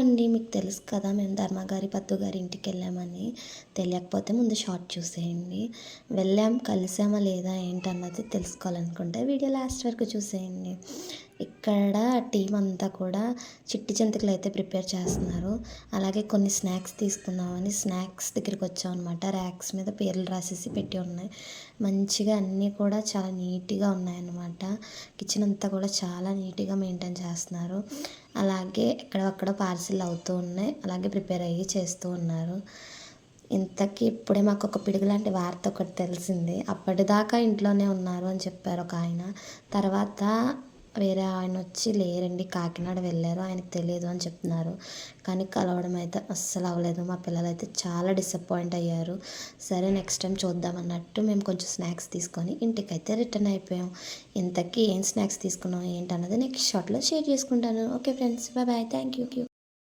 అండి మీకు తెలుసు కదా మేము ధర్మగారి పద్దు గారి ఇంటికి వెళ్ళామని. తెలియకపోతే ముందు షార్ట్ చూసేయండి. వెళ్ళాం కలిసామా లేదా ఏంటన్నది తెలుసుకోవాలనుకుంటే వీడియో లాస్ట్ వరకు చూసేయండి. ఇక్కడ టీం అంతా కూడా చిట్టి జంతికలు అయితే ప్రిపేర్ చేస్తున్నారు. అలాగే కొన్ని స్నాక్స్ తీసుకుందామని స్నాక్స్ దగ్గరికి వచ్చాం అనమాట ర్యాక్స్ మీద పేర్లు రాసేసి పెట్టి ఉన్నాయి. మంచిగా అన్నీ కూడా చాలా నీట్గా ఉన్నాయన్నమాట కిచెన్ అంతా కూడా చాలా నీట్గా మెయింటైన్ చేస్తున్నారు. అలాగే ఎక్కడక్కడ పార్సిల్ అవుతూ ఉన్నాయి. అలాగే ప్రిపేర్ అయ్యి చేస్తూ ఉన్నారు. ఇంతకీ ఇప్పుడే మాకు ఒక పిడుగు లాంటి వార్త ఒకటి తెలిసింది. అప్పటిదాకా ఇంట్లోనే ఉన్నారు అని చెప్పారు ఒక ఆయన. తర్వాత వేరే ఆయన వచ్చి లేరండి కాకినాడ వెళ్ళారు ఆయనకు తెలియదు అని చెప్తున్నారు. కానీ కలవడం అయితే అస్సలు అవ్వలేదు. మా పిల్లలు అయితే చాలా డిసప్పాయింట్ అయ్యారు. సరే నెక్స్ట్ టైం చూద్దాం అన్నట్టు మేము కొంచెం స్నాక్స్ తీసుకొని ఇంటికైతే రిటర్న్ అయిపోయాం. ఇంతకీ ఏం స్నాక్స్ తీసుకున్నాం ఏంటన్నది నెక్స్ట్ షార్ట్లో షేర్ చేసుకుంటాను. Okay friends bye bye thank you